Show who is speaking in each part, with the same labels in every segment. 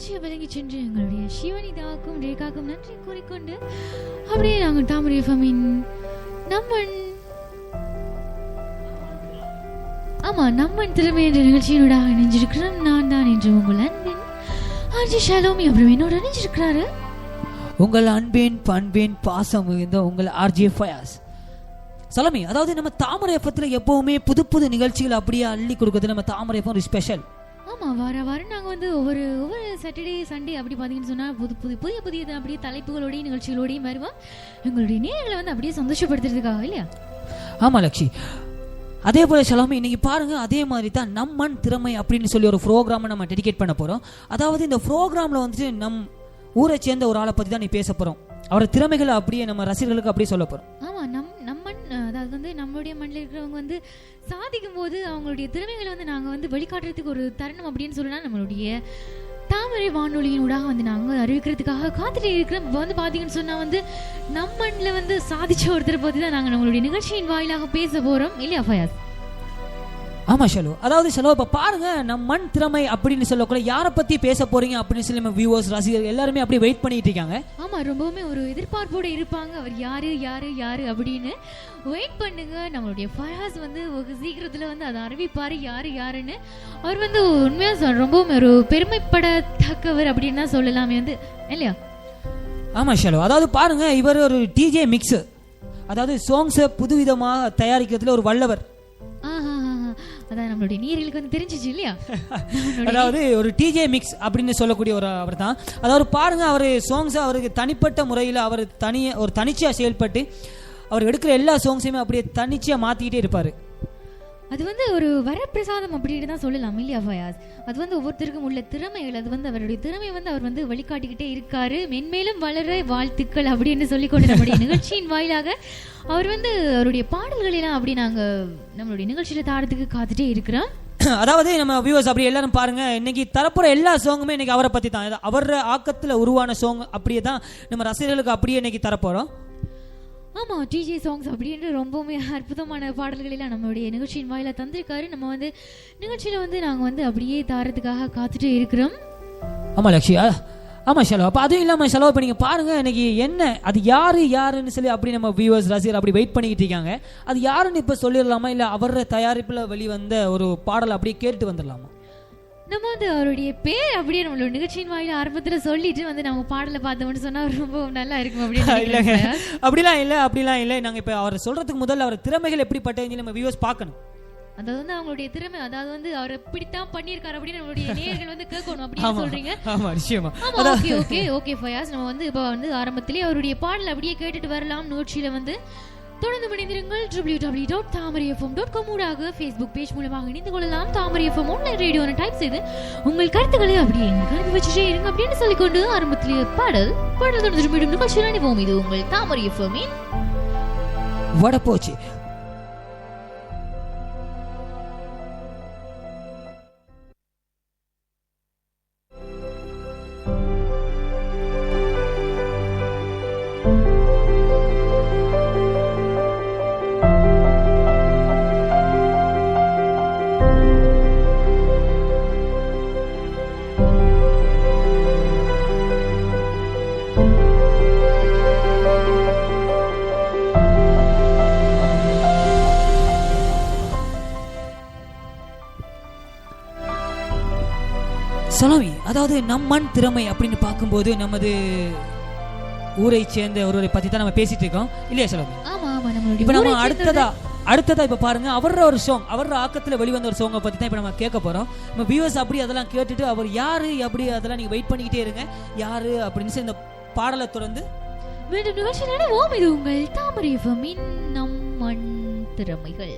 Speaker 1: நிகழ்ச்சியை விலகி சென்று எங்களுடைய சிவனிதாக்கும் ரேகாக்கும் நன்றி கூறிக்கொண்டு அப்படியே நாங்கள் தாமரை எஃப்எம்மின் நம்மன் ஆமா நம்மன் திறமை என்ற நிகழ்ச்சியினூடாக இணைஞ்சிருக்கிறோம். நான் தான் என்று உங்கள் அன்பின் ஆர்ஜி ஷாலோமி அப்புறம் என்னோட இணைஞ்சிருக்கிறாரு.
Speaker 2: உங்கள் அன்பின் பண்பின் பாசம் மிகுந்த உங்கள் ஆர்ஜே ஃபயாஸ். சலமி அதாவது நம்ம தாமரை எஃபத்தில் எப்பவுமே புது புது நிகழ்ச்சிகள் அப்படியே அள்ளி கொடுக்குறது நம்ம தாமரை எஃபம் ஒரு ஸ்பெஷல்
Speaker 1: ஆமா வார வாரம் நாங்க வந்து ஒவ்வொரு ஒவ்வொரு சாட்டர்டே சண்டே அப்படி பாத்தீங்கன்னு சொன்னா புது புது புதிய புதிய அப்படியே தலைப்புகளோடையும் நிகழ்ச்சிகளோடையும் வருவோம். எங்களுடைய நேர்களை வந்து அப்படியே சந்தோஷப்படுத்துறதுக்காக இல்லையா?
Speaker 2: ஆமா லக்ஷி. அதே போல சலாமி இன்னைக்கு பாருங்க அதே மாதிரி தான் நம்மன் திறமை அப்படின்னு சொல்லி ஒரு ப்ரோக்ராமை நம்ம டெடிகேட் பண்ண போறோம். அதாவது இந்த ப்ரோக்ராம்ல வந்துட்டு நம் ஊரை சேர்ந்த ஒரு ஆளை பத்தி தான் நீ பேச போறோம். அவரோட திறமைகளை அப்படியே நம்ம ரசிகர்களுக்கு அப்படியே சொல்ல போறோம்.
Speaker 1: ஆமா நம் நம்மன் அதாவது வந்து நம்மளுடைய மண்ணில் இருக்கிறவங்க வந்து சாதிக்கும் போது அவங்களுடைய திறமைகளை வந்து நாங்கள் வந்து வெளிக்காட்டுறதுக்கு ஒரு தருணம் அப்படின்னு சொல்லலாம் நம்மளுடைய தாமரை வானொலியின் ஊடாக வந்து நாங்கள் அறிவிக்கிறதுக்காக காத்துட்டு இருக்கிற இப்போ வந்து பார்த்தீங்கன்னு சொன்னால் வந்து நம்ம மண்ணில் வந்து சாதிச்ச ஒருத்தரை பற்றி தான் நாங்கள் நம்மளுடைய நிகழ்ச்சியின் வாயிலாக பேச போகிறோம் இல்லையா ஃபயாஸ்?
Speaker 2: ஆமா ஷலோ. அதாவது ஷலோ இப்ப பாருங்க நம் மண் திறமை அப்படின்னு சொல்லக்கூட யாரை பத்தி பேச போறீங்க அப்படின்னு சொல்லி நம்ம வியூவர்ஸ் ரசிகர்கள் எல்லாருமே அப்படியே வெயிட் பண்ணிட்டு இருக்காங்க.
Speaker 1: ஆமா ரொம்பவுமே ஒரு எதிர்பார்ப்போட இருப்பாங்க. அவர் யாரு யாரு யாரு அப்படின்னு வெயிட் பண்ணுங்க. நம்மளுடைய ஃபயாஸ் வந்து ஒரு சீக்கிரத்துல வந்து அதை அறிவிப்பாரு யாரு யாருன்னு. அவர் வந்து உண்மையா சொல் ரொம்பவும் ஒரு பெருமைப்படத்தக்கவர் அப்படின்னு தான் சொல்லலாமே வந்து இல்லையா?
Speaker 2: ஆமா ஷலோ. அதாவது பாருங்க இவர் ஒரு டிஜே மிக்ஸ் அதாவது சாங்ஸை புதுவிதமாக தயாரிக்கிறதுல ஒரு வல்லவர்.
Speaker 1: அதான் நம்மளுடைய நீர்களுக்கு வந்து தெரிஞ்சிச்சு இல்லையா?
Speaker 2: அதாவது ஒரு டிஜே மிக்ஸ் அப்படின்னு சொல்லக்கூடிய ஒரு அவர் தான். அதாவது பாருங்க அவர் சாங்ஸ் அவருக்கு தனிப்பட்ட முறையில் அவர் தனிய ஒரு தனிச்சையாக செயல்பட்டு அவர் எடுக்கிற எல்லா சாங்ஸையுமே அப்படியே தனிச்சையாக மாற்றிக்கிட்டே இருப்பார்.
Speaker 1: அது வந்து ஒரு வரப்பிரசாதம் அப்படின்னு தான் சொல்லலாம் இல்லையா ஃபயாஸ் அது வந்து ஒவ்வொருத்தருக்கும் உள்ள திறமைகள் அது வந்து அவருடைய திறமை வந்து அவர் வந்து வழிகாட்டிக்கிட்டே இருக்காரு. மென்மேலும் வளர வாழ்த்துக்கள் அப்படின்னு சொல்லிக்கொண்டு நம்முடைய நிகழ்ச்சியின் வாயிலாக அவர் வந்து அவருடைய பாடல்கள் எல்லாம் அப்படி நாங்க நம்மளுடைய நிகழ்ச்சியில தாரத்துக்கு காத்துட்டே இருக்கிறோம்.
Speaker 2: அதாவது நம்ம வியூவர்ஸ் அப்படி எல்லாரும் பாருங்க இன்னைக்கு தரப்புற எல்லா சாங்குமே இன்னைக்கு அவரை பற்றி தான் அவர் ஆக்கத்தில் உருவான சாங் அப்படியே தான் நம்ம ரசிகர்களுக்கு அப்படியே இன்னைக்கு தரப்போகிறோம்
Speaker 1: ஆமாம் டிஜே சாங்ஸ் அப்படின்னு ரொம்பவுமே அற்புதமான பாடல்களெல்லாம் நம்மளுடைய நிகழ்ச்சியின் வாயில தந்திருக்காரு. நம்ம வந்து நிகழ்ச்சியில் வந்து நாங்கள் வந்து அப்படியே தாரத்துக்காக காத்துட்டு இருக்கிறோம்.
Speaker 2: ஆமாம் லக்ஷி. ஆமாம் ஆமா ஷலோ அப்போ அதுவும் இல்லாமல் செலவு இப்போ நீங்கள் பாருங்கள் இன்னைக்கு என்ன அது யார் யாருன்னு சொல்லி அப்படி நம்ம வியூவர்ஸ் ரசிகர் அப்படி வெயிட் பண்ணிக்கிட்டு இருக்காங்க. அது யாருன்னு இப்போ சொல்லிடலாமா? இல்லை அவர தயாரிப்பில் வெளிவந்த ஒரு பாடல் அப்படியே கேட்டு வந்துடலாமா?
Speaker 1: நம்ம வந்து அவருடைய பேர் அப்படியே நம்மளோட நிகழ்ச்சியின் வாயில ஆரம்பத்துல சொல்லிட்டு வந்து நம்ம பாடலை பார்த்தோம்னு சொன்னா ரொம்ப நல்லா இருக்கும் அப்படின்னு
Speaker 2: இல்லைங்க. அப்படிலாம் இல்லை அப்படிலாம் இல்லை. நாங்கள் இப்போ அவர் சொல்றதுக்கு முதல்ல அவர் திறமைகள் எப்படிப்பட்டதுன்னு நம்ம வியூவர்ஸ் பார்க்கணும்.
Speaker 1: அதாவது வந்து அவங்களுடைய திறமை அதாவது வந்து அவர் இப்படித்தான் பண்ணியிருக்காரு அப்படின்னு நம்மளுடைய நேயர்கள் வந்து கேட்கணும் அப்படின்னு சொல்றீங்க.
Speaker 2: ஆமா நிச்சயமா.
Speaker 1: ஓகே ஓகே ஓகே ஃபயாஸ் நம்ம வந்து இப்போ வந்து ஆரம்பத்திலே அவருடைய பாடல் அப்படியே கேட்டுட்டு வரலாம் நிகழ்ச்சியில வந்து தொடர்ந்து இணைந்திருங்கள் W W dot Thamarai FM dot com ஊடாக ஃபேஸ்புக் பேஜ் மூலமாக இணைந்து கொள்ளலாம். தாமரை எஃப்எம் ஆன்லைன் ரேடியோன்னு டைப் செய்து உங்கள் கருத்துக்களை அப்படியே எங்களுக்கு அனுப்பி வச்சுட்டே இருங்க அப்படின்னு சொல்லிக்கொண்டு ஆரம்பத்திலேயே பாடல் பாடல் தொடர்ந்து மீண்டும் நிகழ்ச்சியில் அனுபவம் இது உங்கள் தாமரை எஃப்எம்மின்
Speaker 2: வட அதாவது நம் மண் திறமை அப்படின்னு பார்க்கும்போது நமது ஊரை சேர்ந்த ஒருவரை பத்தி தான் நம்ம பேசிட்டு இருக்கோம். இல்லையா
Speaker 1: நம்மளுடைய
Speaker 2: இப்போ நம்ம அடுத்ததா அடுத்ததா இப்ப பாருங்க அவரோட ஒரு சாங் அவரோட ஆக்கத்துல வெளிவந்த ஒரு சாங்கை பத்தி தான் இப்ப நம்ம கேட்க போறோம். நம்ம வியூவர்ஸ் அப்படி அதெல்லாம் கேட்டுட்டு அவர் யாரு அப்படி அதெல்லாம் நீங்க வெயிட் பண்ணிக்கிட்டே இருங்க. யாரு அப்படின்னு இந்த பாடலை தொடர்ந்து
Speaker 1: மீண்டும் நிகழ்ச்சியில் அனுபவம் இது உங்கள் தாமரை எஃப்எம்மின் நம் மண் திறமைகள்.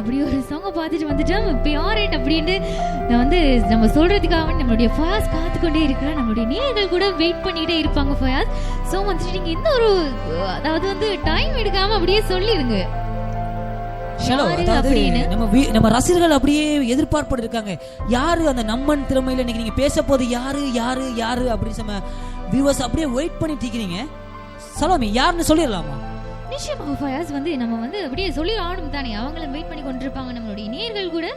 Speaker 1: அப்படி ஒரு சாங்கை பார்த்துட்டு வந்துட்டோம் பியாரேட் அப்படின்னு நான் வந்து நம்ம சொல்றதுக்காக வேண்டி நம்மளுடைய ஃபயாஸ் காத்து கொண்டே இருக்கிற நம்மளுடைய நேயர்கள் கூட வெயிட் பண்ணிட்டே இருப்பாங்க ஃபயாஸ் ஸோ வந்துட்டு நீங்க எந்த ஒரு அதாவது வந்து டைம் எடுக்காம அப்படியே சொல்லிடுங்க?
Speaker 2: நம்ம ரசிகர்கள் அப்படியே எதிர்பார்ப்போடு இருக்காங்க யாரு அந்த நம்மன் திறமையில இன்னைக்கு நீங்க பேச போது யாரு யாரு யாரு அப்படின்னு நம்ம வியூவர்ஸ் அப்படியே வெயிட் பண்ணிட்டு இருக்கிறீங்க சலோமி யாருன்னு சொல்லிடலாமா?
Speaker 1: நிச்சயமாக ஃபயாஸ் வந்து நம்ம வந்து அப்படியே சொல்லி ஆடும் தானே. அவங்களும் வெயிட் பண்ணி கொண்டிருப்பாங்க நம்மளுடைய நேயர்கள் கூட.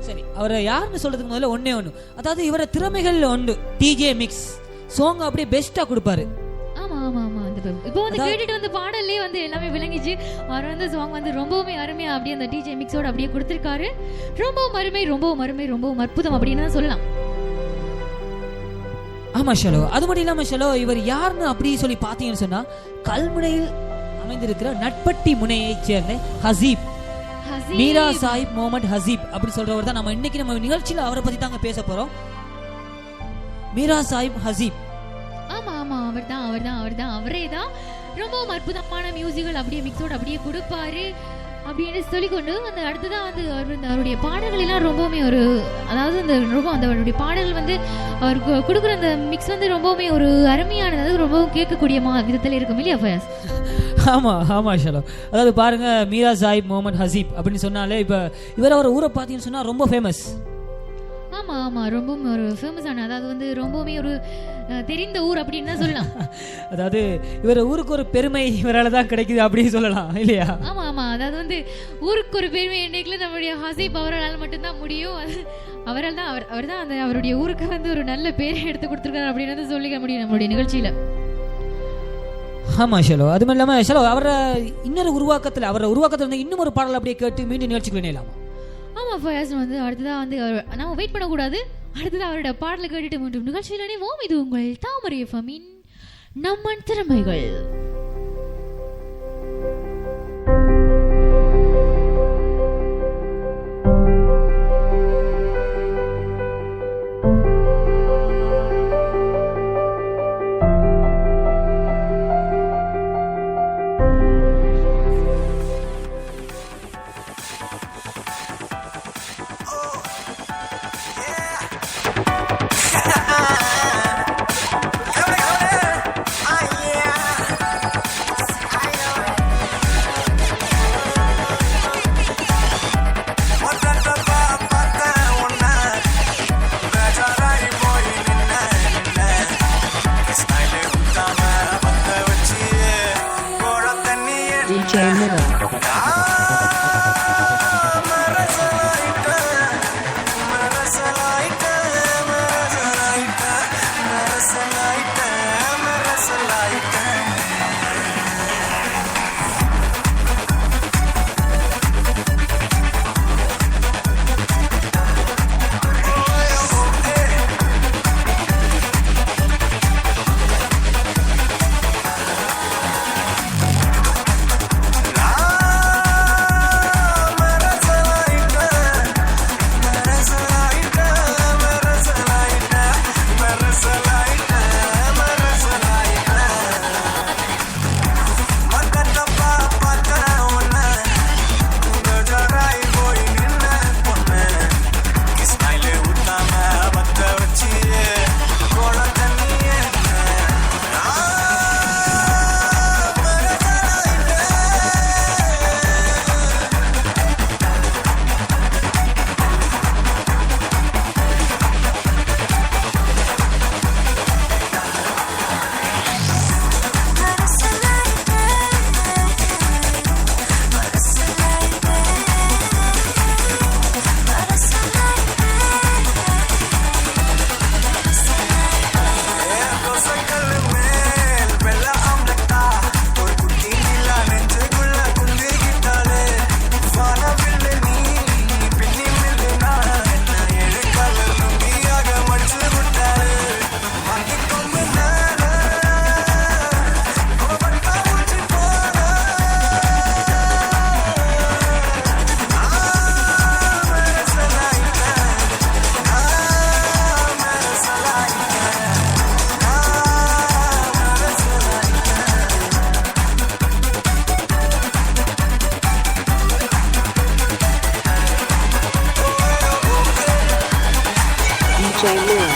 Speaker 2: சரி அவரை யாருன்னு சொல்றதுக்கு முதல்ல ஒண்ணே ஒண்ணு. அதாவது இவர திறமைகள் ஒன்று டிஜே மிக்ஸ் சாங் அப்படியே பெஸ்டா கொடுப்பாரு.
Speaker 1: ஆமா ஆமா ஆமா. அந்த இப்ப- வந்து கேட்டுட்டு வந்து பாடல்லே வந்து எல்லாமே விளங்கிச்சு. அவர் வந்து சாங் வந்து ரொம்பவுமே அருமையா அப்படியே அந்த டிஜே மிக்ஸோட அப்படியே கொடுத்திருக்காரு. ரொம்பவும் அருமை ரொம்பவும் அருமை ரொம்பவும் அற்புதம் அப்படின்னு தான் சொல்லலாம்.
Speaker 2: ஆமா ஷலோ. அது மட்டும் இல்லாம ஷலோ இவர் யாருன்னு அப்படி சொல்லி பாத்தீங்கன்னு சொன்னா கல்முனையில் அமைந்திருக்கிற நட்பட்டி முனையைச் சேர்ந்த ஹசீப். மீரா சாஹிப் முகமது ஹசீப் அப்படி சொல்றவர் தான் நம்ம இன்னைக்கு நம்ம நிகழ்ச்சியில அவரை பத்தி தாங்க பேச போறோம். மீரா சாஹிப் ஹசீப்.
Speaker 1: ஆமா ஆமா அவர்தான் அவர்தான் அவர்தான் அவரே தான். ரொம்பவும் அற்புதமான மியூசிக்கல் அப்படியே மிக்ஸோட அப்படியே கொடுப்பாரு அப்படின்னு சொல்லிக்கொண்டு அந்த அடுத்ததான் வந்து அவர் வந்து அவருடைய பாடல்கள் எல்லாம் ரொம்பவுமே ஒரு அதாவது அந்த ரொம்ப அந்த அவருடைய பாடல்கள் வந்து அவர் கொடுக்குற அந்த மிக்ஸ் வந்து ரொம்பவுமே ஒரு அருமையானது. ரொம்பவும் கேட்கக்கூடிய விதத்தில் இருக்கும் இல்லையா ஃபயஸ்
Speaker 2: ஆமா ஆமா ஷலோ அதாவது பாருங்க மீரா சாஹிப் முகமது ஹசீப் அப்படின்னு சொன்னாலே இப்ப இவர் அவர் ஊரை பார்த்தீங்கன்னு சொன்னா ரொம்ப ஃபேமஸ்
Speaker 1: ஆமா ஆமா ரொம்பவும் ஒரு ஃபேமஸான அதாவது வந்து ரொம்பவுமே ஒரு தெரிந்த ஊர் அப்படின்னு தான் சொல்லலாம்.
Speaker 2: அதாவது இவர் ஊருக்கு ஒரு பெருமை இவரால தான் கிடைக்குது அப்படின்னு சொல்லலாம் இல்லையா?
Speaker 1: ஆமா ஆமா அதாவது வந்து ஊருக்கு ஒரு பெருமை என்னைக்குல நம்மளுடைய ஹசீப் அவரால் மட்டும்தான் முடியும். அவரால் தான் அவர் அவர் தான் அந்த அவருடைய ஊருக்கு வந்து ஒரு நல்ல பேரை எடுத்து கொடுத்துருக்காரு அப்படின்னு வந்து சொல்லிக்க முடியும் நம்மளுடைய நிகழ்ச்சியில.
Speaker 2: ஆமாம் ஷலோ. அது மட்டும் இல்லாமல் ஷலோ அவரை இன்னொரு உருவாக்கத்தில் அவரை உருவாக்கத்தில் இருந்து இன்னும் ஒரு பாடல் அப்படியே கேட்டு மீண்டும் நிகழ்ச்சிக்கு இணையலாமா?
Speaker 1: ஆமா ஃபயாஸ் வந்து அடுத்ததாக வந்து நம்ம வெயிட் பண்ணக்கூடாது. அடுத்ததாக அவரோட பாடலை கேட்டுட்டு மீண்டும் நிகழ்ச்சியில் இணைவோம். இது உங்கள் தாமரை எஃப்எம்மின் நம்மன் திறமைகள். same way.